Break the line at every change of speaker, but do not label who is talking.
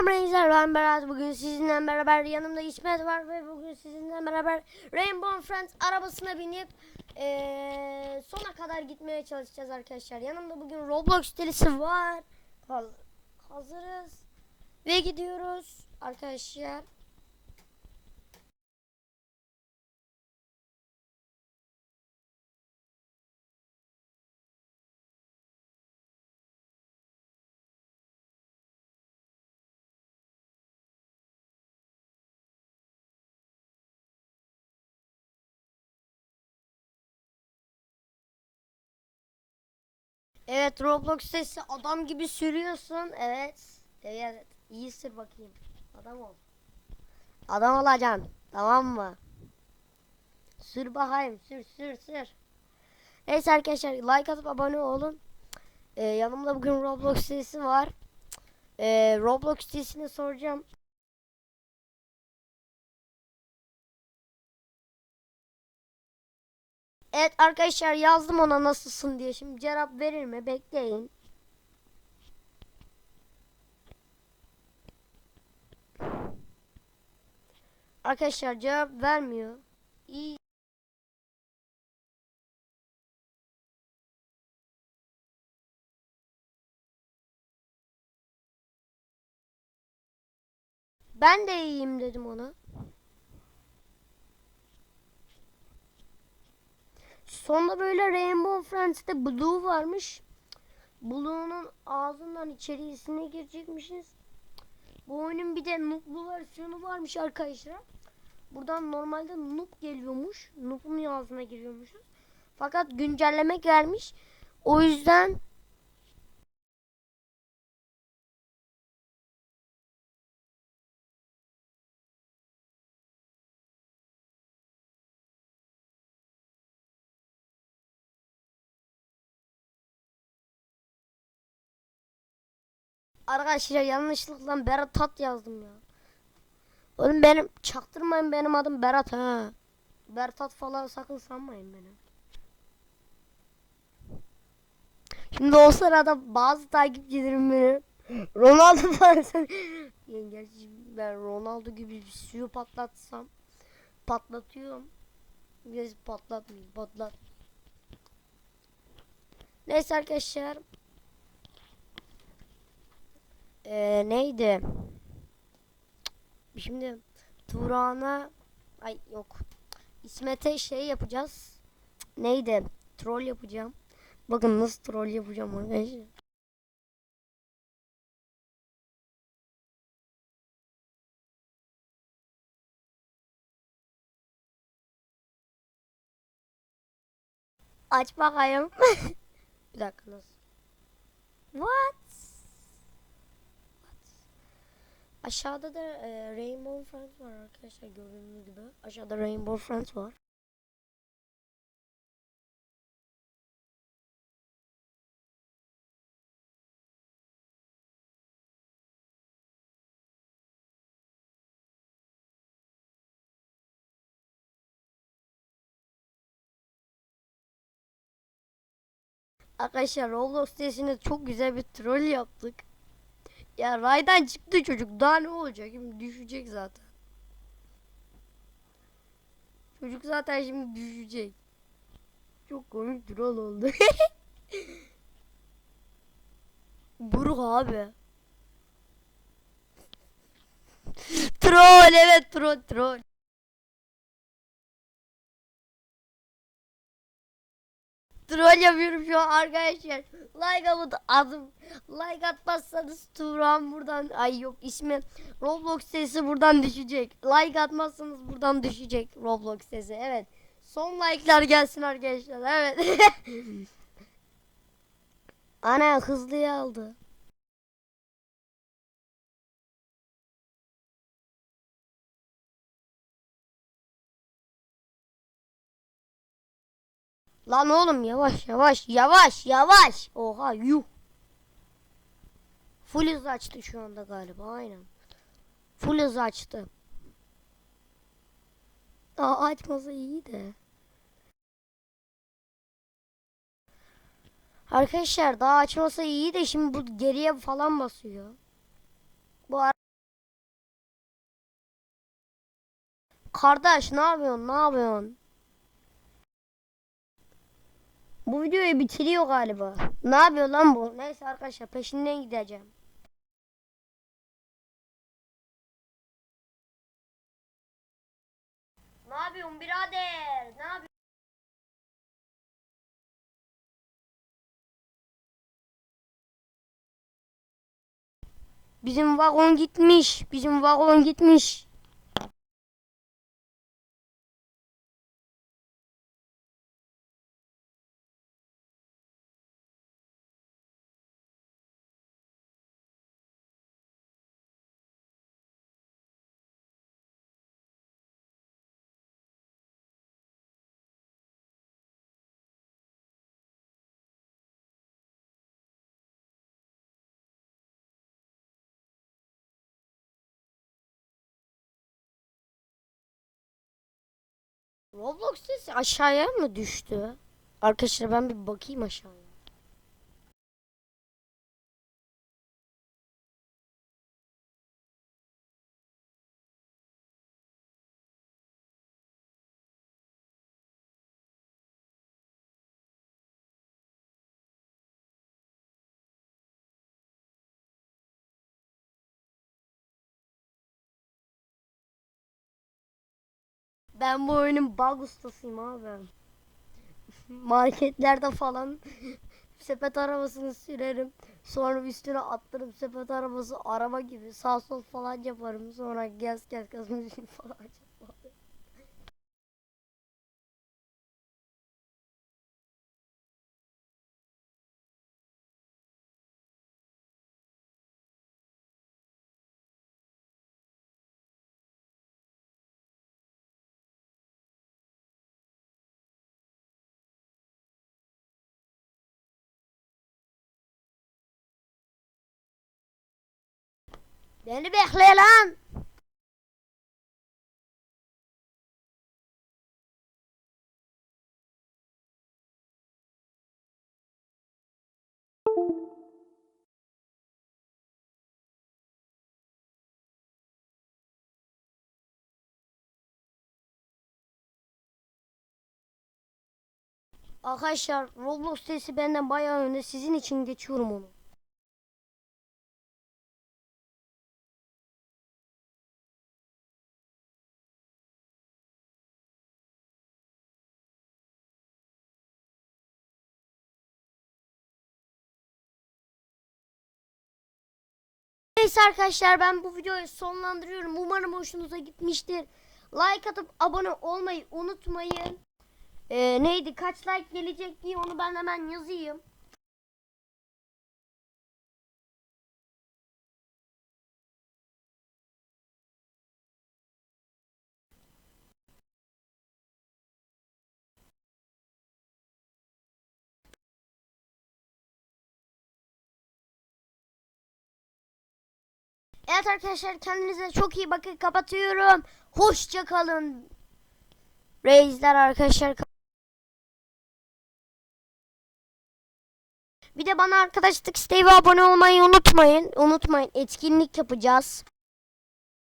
Selam Reisler ben Berat bugün sizinle beraber yanımda İsmet var ve bugün sizinle beraber Rainbow Friends arabasına binip eee, sona kadar gitmeye çalışacağız arkadaşlar. Yanımda bugün Roblox delisi var. Haz- Hazırız ve gidiyoruz arkadaşlar. Evet Roblox sesi adam gibi sürüyorsun. Evet. Evet. İyi sür bakayım. Adam ol. Adam olacaksın. Tamam mı? Sür bakayım. Sür sür sür. Neyse arkadaşlar like atıp abone olun. Ee, yanımda bugün Roblox sesi var. Ee, Roblox sesini soracağım. Evet arkadaşlar yazdım ona nasılsın diye. Şimdi cevap verir mi? Bekleyin. Arkadaşlar cevap vermiyor. İyi. Ben de iyiyim dedim ona. Sonunda böyle Rainbow Friends'te Blue varmış. Blue'nun ağzından içerisine girecekmişiz. Bu oyunun bir de noob'lu versiyonu varmış arkadaşlar. Buradan normalde noob geliyormuş. Noob'un ağzına giriyormuşuz. Fakat güncelleme gelmiş. O yüzden Arkadaşlar yanlışlıkla Berat Tat yazdım ya. Oğlum benim çaktırmayın benim adım Berat ha. Bertat falan sakın sanmayın beni. Şimdi o sırada bazı takipçilerim beni Ronaldo falan yani gerçi ben Ronaldo gibi bir suyu patlatsam patlatıyorum. Biraz patlatmayayım patlat. Neyse arkadaşlar ee, neydi? Şimdi Turan'a ay yok. İsmet'e şey yapacağız. Neydi? Troll yapacağım. Bakın nasıl troll yapacağım arkadaşlar. Aç bakayım. Bir dakika nasıl? What? Aşağıda da e, Rainbow Friends var arkadaşlar gördüğünüz gibi. Aşağıda Rainbow Friends var. Arkadaşlar Roblox sitesinde çok güzel bir troll yaptık. Ya raydan çıktı çocuk. Daha ne olacak? Şimdi düşecek zaten. Çocuk zaten şimdi düşecek. Çok komik troll oldu. Buruk abi. troll evet troll troll. Troll yapıyorum şu an arkadaşlar. Like atıp adım like atmazsanız Turan buradan ay yok ismi Roblox sesi buradan düşecek. Like atmazsanız buradan düşecek Roblox sesi. Evet. Son like'lar gelsin arkadaşlar. Evet. Ana hızlı aldı. Lan oğlum yavaş yavaş yavaş yavaş. Oha yuh. Full hız açtı şu anda galiba aynen. Full hız açtı. Aa açmasa iyi de. Arkadaşlar daha açmasa iyi de şimdi bu geriye falan basıyor. Bu ara... Kardeş ne yapıyorsun? Ne yapıyorsun? Bu videoyu bitiriyor galiba. Ne yapıyor lan bu? Neyse arkadaşlar peşinden gideceğim. Ne yapıyorsun birader? Ne yapıyorsun? Bizim vagon gitmiş. Bizim vagon gitmiş. Roblox sesi aşağıya mı düştü? Arkadaşlar ben bir bakayım aşağıya. Ben bu oyunun bug ustasıyım abi. Marketlerde falan sepet arabasını sürerim. Sonra üstüne attırıp sepet arabası araba gibi sağ sol falan yaparım. Sonra gaz gaz müzik falan Beni bekle lan. Arkadaşlar Roblox sesi benden bayağı önde. Sizin için geçiyorum onu. Neyse arkadaşlar ben bu videoyu sonlandırıyorum. Umarım hoşunuza gitmiştir. Like atıp abone olmayı unutmayın. Ee, neydi kaç like gelecek diye onu ben hemen yazayım. Evet arkadaşlar kendinize çok iyi bakın kapatıyorum. Hoşça kalın. Reisler arkadaşlar. Bir de bana arkadaşlık isteği ve abone olmayı unutmayın. Unutmayın etkinlik yapacağız.